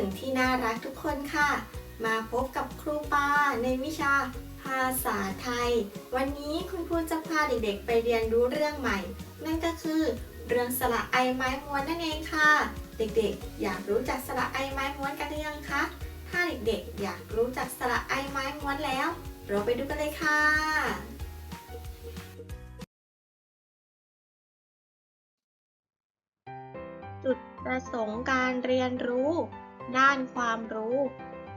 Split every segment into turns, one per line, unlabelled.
นักเรียนที่น่ารักทุกคนค่ะ มาพบกับครูปาในวิชาภาษาไทย วันนี้คุณครูจะพาเด็กๆ ไปเรียนรู้เรื่องใหม่ นั่นก็คือ เรื่องสระไอไม้ม้วนนั่นเองค่ะ เด็กๆ อยากรู้จักสระไอไม้ม้วนกันหรือยังคะ ถ้าเด็กๆ อยากรู้จักสระไอไม้ม้วนแล้ว เราไปดูกันเลยค่ะจุดประสงค์การเรียนรู้ ด้านความรู้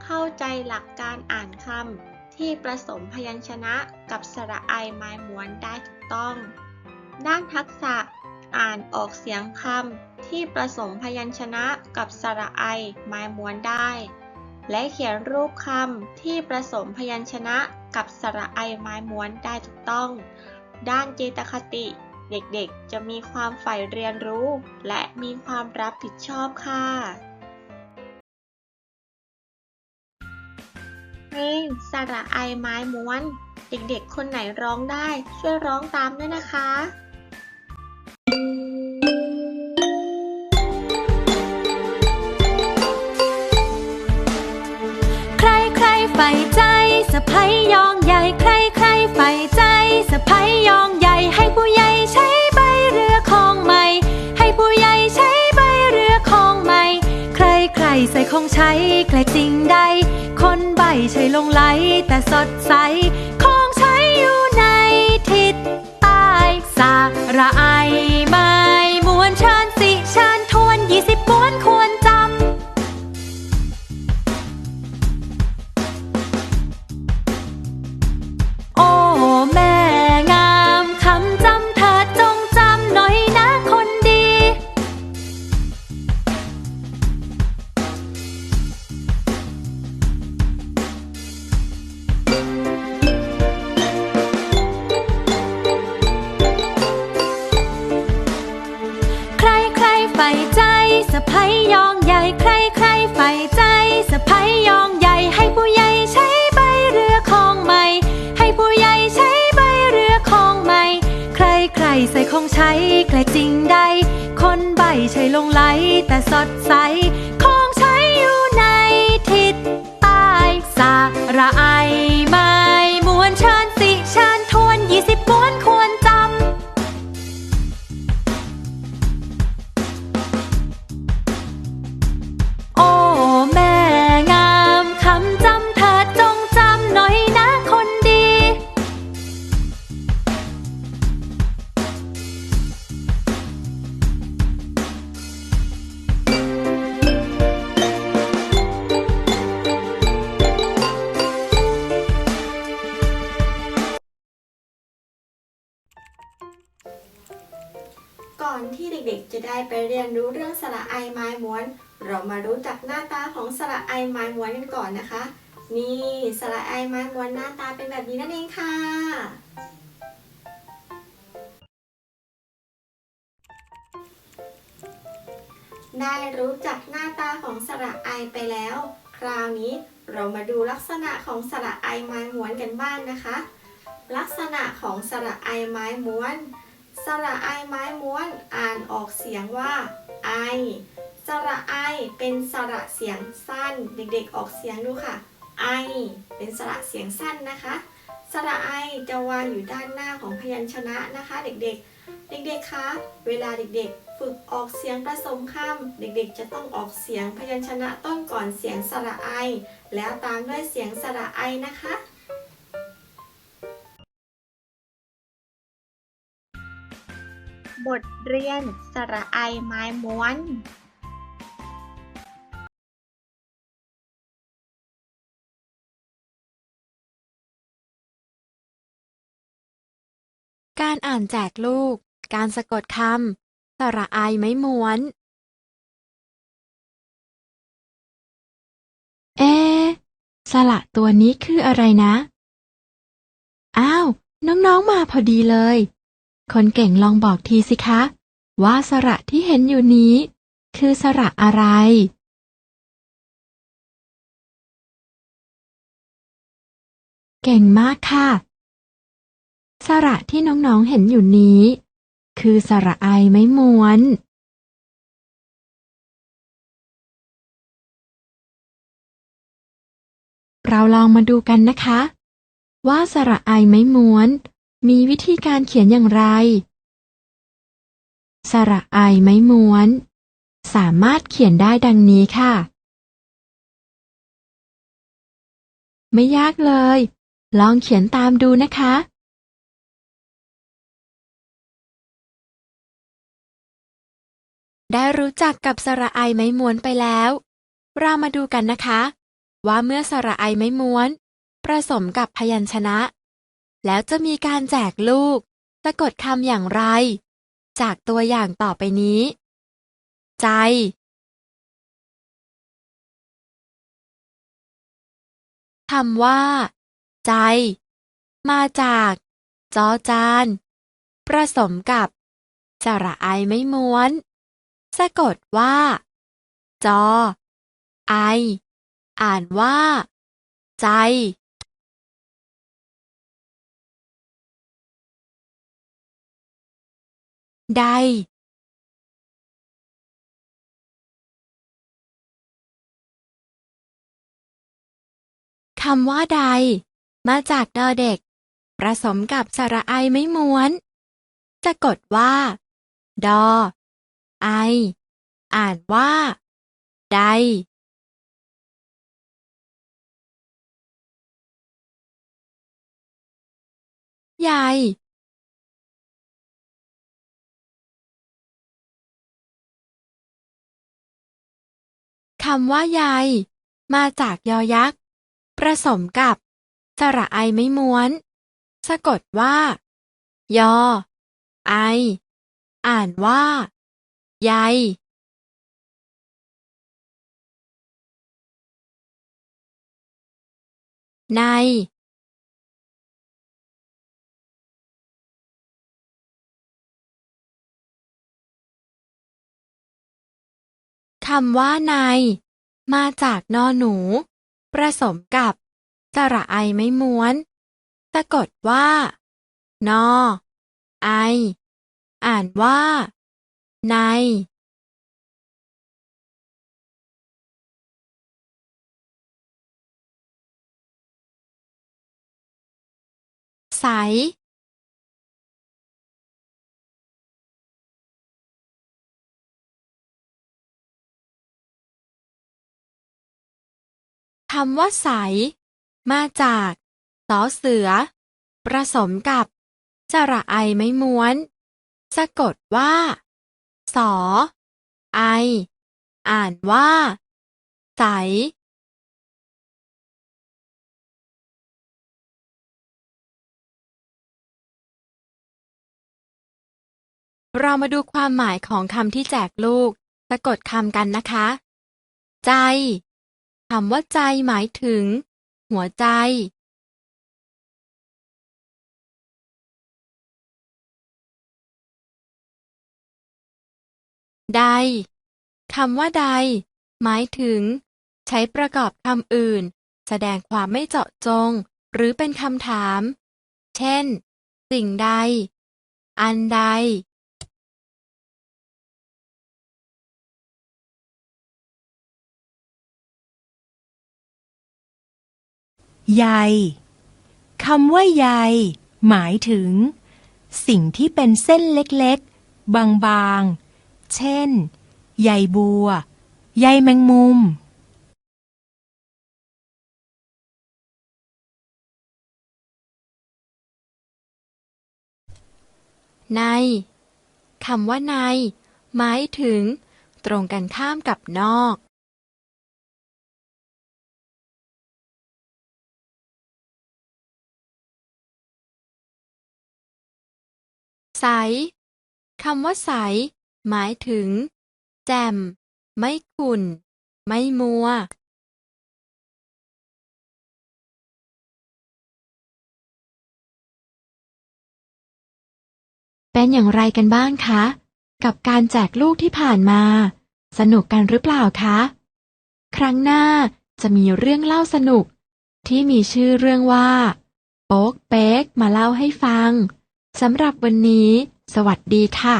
เข้าใจหลักการอ่านคำที่ผสมพยัญชนะกับสระไอไม้ม้วนได้ถูกต้อง ด้านทักษะอ่านออกเสียงคำที่ผสมพยัญชนะกับสระไอไม้ม้วนได้ และเขียนรูปคำที่ผสมพยัญชนะกับสระไอไม้ม้วนได้ถูกต้อง ด้านเจตคติเด็กๆ จะมีความใฝ่เรียนรู้ และมีความรับผิดชอบค่ะ เพลงสระไอไม้ม้วน เด็กๆ คนไหนร้องได้ ช่วยร้องตามด้วยนะคะ
ใครใครใฝ่ใจสะพายยองใหญ่ใครใครใฝ่ใจสะพายยองใหญ่ให้ผู้ใหญ่ใช้ใบเรือของใหม่ ให้ผู้ใหญ่ใช้ใบเรือของใหม่ ใครใครใส่ของใช้แกลจริงใด ใบใช่ลงไหลแต่สดใส ของใช้อยู่ในทิศใต้สาระไอมา ใส่ของใช้แกลจริงใดคนใบใช้ลงไหลแต่สดใส ของใช้อยู่ในทิศใต้สาระไอไม้มวนเชิญสิเชิญทวนยี่สิบ้วนคว
ได้ไปเรียนรู้เรื่องสระไอไม้ม้วน เรามารู้จักหน้าตาของสระไอไม้ม้วนกันก่อนนะคะ นี่สระไอไม้ม้วนหน้าตาเป็นแบบนี้นั่นเองค่ะ ได้รู้จักหน้าตาของสระไอไปแล้ว คราวนี้เรามาดูลักษณะของสระไอไม้ม้วนกันบ้างนะคะ ลักษณะของสระไอไม้ม้วน สระไอไม้ม้วนอ่านออกเสียงว่าไอ สระไอเป็นสระเสียงสั้น เด็กๆออกเสียงดูค่ะไอ เป็นสระเสียงสั้นนะคะ สระไอจะวางอยู่ด้านหน้าของพยัญชนะนะคะ เด็กๆ เด็กๆคะเวลาเด็กๆ ฝึกออกเสียงผสมคำเด็กๆ จะต้องออกเสียงพยัญชนะต้นก่อนเสียงสระไอ แล้วตามด้วยเสียงสระไอนะคะ บทเรียนสระไอไม้ม้วน
การอ่านแจกลูก การสะกดคำ สระไอไม่ม้วน เอะสระตัวนี้คืออะไรนะ อ้าว น้อง ๆ มาพอดีเลย คนเก่งลองบอกทีสิคะ ว่าสระที่เห็นอยู่นี้ คือสระอะไร เก่งมากค่ะ สระที่น้องๆเห็นอยู่นี้ คือสระไอไม้ม้วน เราลองมาดูกันนะคะ ว่าสระไอไม้ม้วน มีวิธีการเขียนอย่างไร สระไอไม้ม้วน สามารถเขียนได้ดังนี้ค่ะ ไม่ยากเลย ลองเขียนตามดูนะคะ ได้รู้จักกับสระไอไม้ม้วนไปแล้ว เรามาดูกันนะคะ ว่าเมื่อสระไอไม้ม้วน ผสมกับพยัญชนะ แล้วจะมีการแจกลูก สะกดคำอย่างไร จากตัวอย่างต่อไปนี้ ใจ คำว่า ใจ มาจาก จอจานผสมกับสระไอไม่ม้วน สะกดว่า จอ ไอ อ่านว่า ใจ ใด คำว่าใด มาจากดอเด็ก ผสมกับสระไอไม่ม้วน จะกดว่า ดอ ไอ อ่านว่า ใดใหญ่ คำว่าใยมาจากยอยักษ์ผสมกับสระไอไม่ม้วน สะกดว่า ยอ ไอ อ่านว่า ใยใน คำว่าใน มาจากนอหนูผสมกับสระไอไม่ม้วน สะกดว่า นอ ไอ อ่านว่า ในใส คำว่าใส มาจากสอเสือผสมกับสระไอไม่ม้วน สะกดว่า สอ ไอ อ่านว่า ใส เรามาดูความหมายของคำที่แจกลูก สะกดคำกันนะคะ ใจ คำว่าใจหมายถึง หัวใจ ใดคำว่าใด หมายถึง ใช้ประกอบคำอื่น แสดงความไม่เจาะจง หรือเป็นคำถาม เช่น สิ่งใด อันใด
ใยคำว่าใยหมายถึง สิ่งที่เป็นเส้นเล็กๆ บางๆ เช่น ใยบัว ใยแมงมุม
ในคำว่าใน หมายถึง ตรงกันข้ามกับนอก ใส คำว่าใส หมายถึง แจ่ม ไม่ขุ่น ไม่มัว เป็นอย่างไรกันบ้างคะ กับการแจกลูกที่ผ่านมา สนุกกันหรือเปล่าคะ ครั้งหน้าจะมีเรื่องเล่าสนุก ที่มีชื่อเรื่องว่า โป๊กเป๊กมาเล่าให้ฟัง สำหรับวันนี้ สวัสดีค่ะ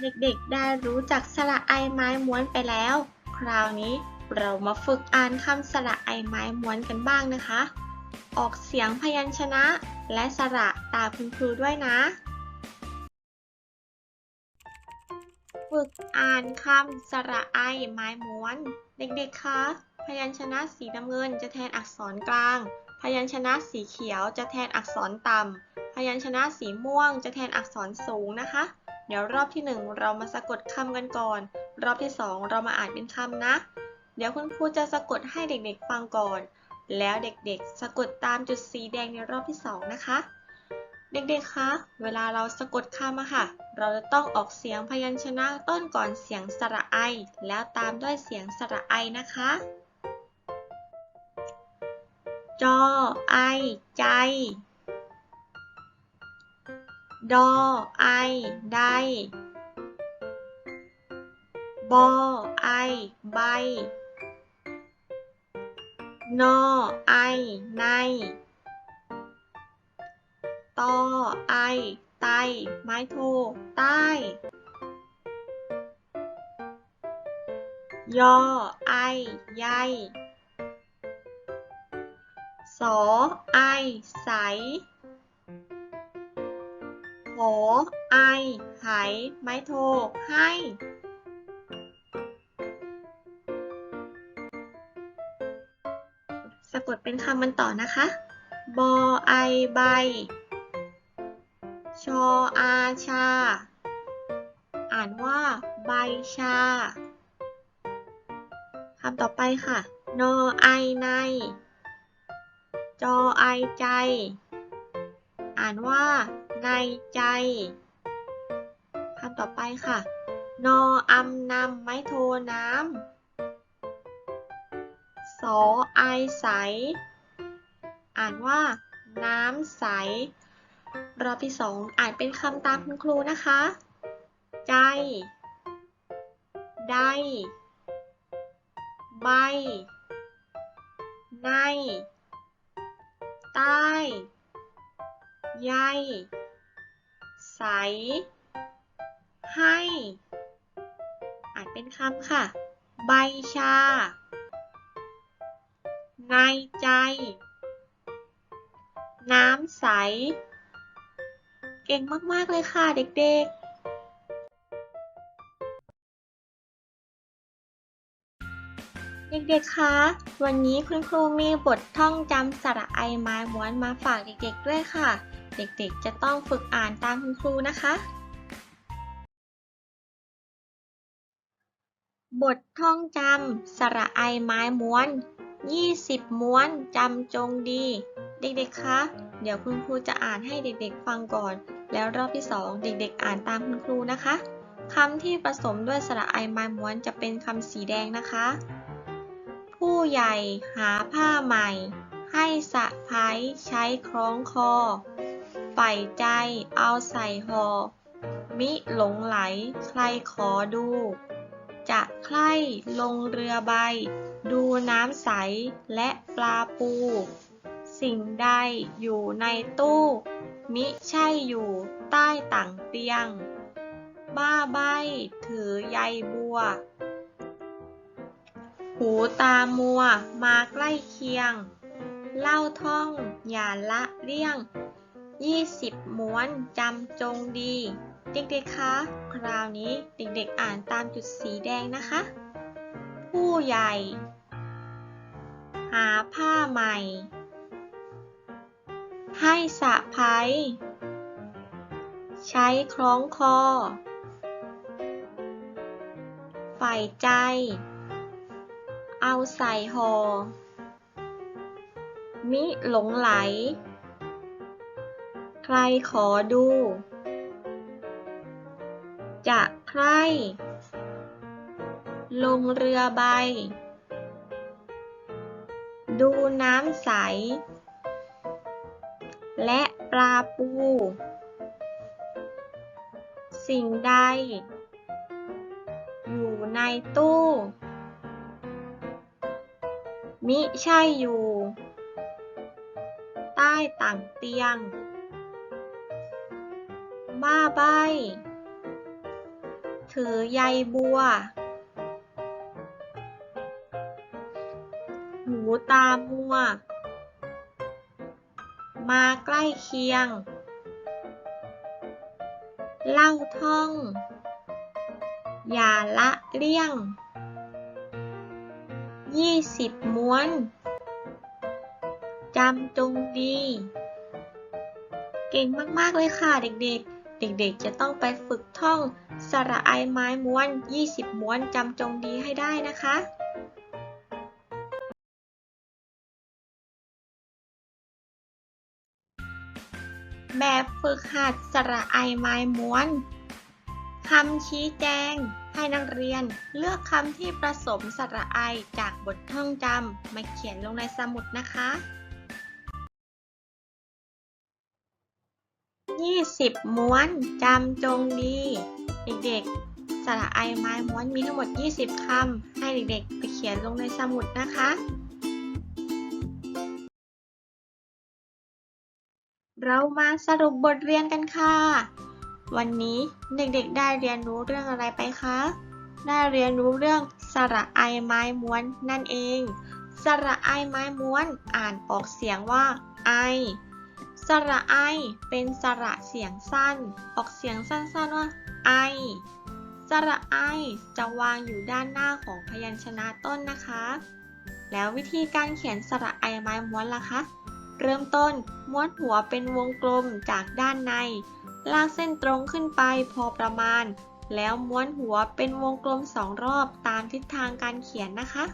เด็กๆ ได้รู้จักสระไอไม้ม้วนไปแล้ว คราวนี้เรามาฝึกอ่านคำสระไอไม้ม้วนกันบ้างนะคะ ออกเสียงพยัญชนะ และสระตามคุณครูด้วยนะ ฝึกอ่านคำสระไอไม้ม้วน เด็กๆ คะ พยัญชนะสีน้ำเงินจะแทนอักษรกลาง พยัญชนะสีเขียวจะแทนอักษรต่ำ พยัญชนะสีม่วงจะแทนอักษรสูงนะคะ เดี๋ยวรอบที่หนึ่งเรามาสะกดคำกันก่อน รอบที่สองเรามาอ่านเป็นคำนะ เดี๋ยวคุณครูจะสะกดให้เด็กๆ ฟังก่อน แล้วเด็กๆ สะกดตามจุดสีแดงในรอบที่สองนะคะ เด็กๆ คะ เวลาเราสะกดคำอะค่ะ เราจะต้องออกเสียงพยัญชนะต้นก่อนเสียงสระไอ แล้วตามด้วยเสียงสระไอนะคะ จอ ไอ ใจ ดอ ไอ ได้ บอ ไอ ใบ นอ ไอ ใน อไอ ไต ไม้โท ใต้ ยอ ไอ ใยสอ ไอ ใสหอไอ ไหไม้โท ให้สะกดเป็นคำมันต่อนะคะ บอไอใบ ออาชา อ่านว่าใบชาคำต่อไปค่ะ นอไอใน จอไอใจ อ่านว่าในใจคำต่อไปค่ะ นออำนำไม้โทน้ำสอไอใส อ่านว่าน้ำใส รอบที่สองอ่านเป็นคำตามคุณครูนะคะ ใจ ได้ ใบ ใน ใต้ใยใส ให้ อ่านเป็นคำค่ะ ใบชา ในใจ น้ำใส เก่งมากๆเลยค่ะเด็กๆเด็กๆ คะ วันนี้คุณครูมีบทท่องจำสระไอไม้ม้วนมาฝากเด็กๆ ด้วยค่ะ เด็กๆ จะต้องฝึกอ่านตามคุณครูนะคะ บทท่องจำสระไอไม้ม้วน 20 ม้วนจำจงดี เด็กๆ คะ เดี๋ยวคุณครูจะอ่านให้เด็กๆ ฟังก่อน แล้วรอบที่ 2 เด็กๆ อ่านตามคุณครูนะคะคำที่ผสมด้วยสระไอไม้ม้วนจะเป็นคำสีแดงนะคะ ผู้ใหญ่หาผ้าใหม่ ให้สะพ้ายใช้คล้องคอใฝ่ใจเอาใส่หอ่อมิหลงไหลใครขอดู จะใคร่ลงเรือใบ ดูน้ำใสและปลาปู สิ่งใดอยู่ในตู้ มิใช่อยู่ใต้ต่างเตียง บ้าใบถือใยบัว หูตามัวมาใกล้เคียง เล่าท่องอย่าละเลี่ยง20ม้วนจำจงดี เด็กๆ คะ คราวนี้เด็กๆอ่านตามจุดสีแดงนะคะ ผู้ใหญ่ หาผ้าใหม่ ให้สะพายใช้คล้องคอ ใฝ่ใจ เอาใส่หอ่อมิหลงไหล ใครขอดู จะใคร ลงเรือใบ ดูน้ำใส และปลาปู สิ่งใด อยู่ในตู้ มิใช่อยู่ ใต้ต่างเตียง บ้าใบ ถือใยบัว หูตามัว มาใกล้เคียง เล่าท่อง อย่าละเลี่ยง ยี่สิบม้วน จำจงดี เก่งมาก ๆ เลยค่ะเด็กๆเด็กๆ จะต้องไปฝึกท่องสระไอไม้ม้วน 20 ม้วนจำจงดีให้ได้นะคะ แบบฝึกหัดสระไอไม้ม้วนคำชี้แจง ให้นักเรียนเลือกคำที่ผสมสระไอจากบทท่องจำมาเขียนลงในสมุดนะคะ 20 ม้วนจำจงดี เด็กๆ สระไอไม้ม้วนมีทั้งหมด 20 คำ ให้เด็กๆ ไปเขียนลงในสมุดนะคะ เรามาสรุปบทเรียนกันค่ะ วันนี้เด็กๆได้เรียนรู้เรื่องอะไรไปคะ ได้เรียนรู้เรื่องสระไอไม้ม้วนนั่นเอง สระไอไม้ม้วนอ่านออกเสียงว่าไอ สระไอเป็นสระเสียงสั้น ออกเสียงสั้นๆว่าไอ สระไอจะวางอยู่ด้านหน้าของพยัญชนะต้นนะคะ แล้ววิธีการเขียนสระไอไม้ม้วนล่ะคะ เริ่มต้นม้วนหัวเป็นวงกลมจากด้านใน ลากเส้นตรงขึ้นไปพอประมาณ แล้วม้วนหัวเป็นวงกลมสองรอบตามทิศทางการเขียนนะคะ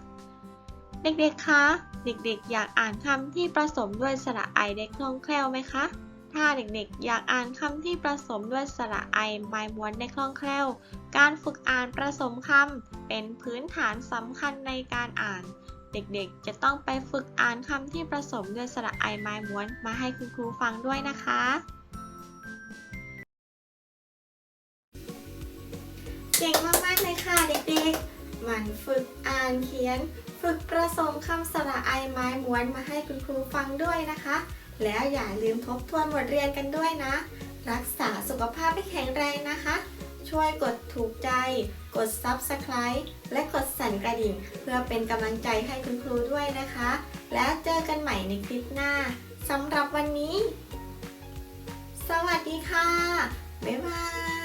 เด็กๆ คะ เด็กๆ อยากอ่านคำที่ผสมด้วยสระไอได้คล่องแคล่วไหมคะ ถ้าเด็กๆ อยากอ่านคำที่ผสมด้วยสระไอไม้ม้วนได้คล่องแคล่ว การฝึกอ่านผสมคำเป็นพื้นฐานสำคัญในการอ่าน เด็กๆ จะต้องไปฝึกอ่านคำที่ผสมด้วยสระไอไม้ม้วนมาให้คุณครูฟังด้วยนะคะ เก่งมากๆเลยค่ะเด็กๆ มันฝึกอ่านเขียน ฝึกผสมคำสระไอไม้ม้วนมาให้คุณครูฟังด้วยนะคะ แล้วอย่าลืมทบทวนบทเรียนกันด้วยนะ รักษาสุขภาพให้แข็งแรงนะคะ ช่วยกดถูกใจ กด Subscribe และกดสั่นกระดิ่ง เพื่อเป็นกำลังใจให้คุณครูด้วยนะคะ แล้วเจอกันใหม่ในคลิปหน้าสำหรับวันนี้ สวัสดีค่ะ บ๊ายบาย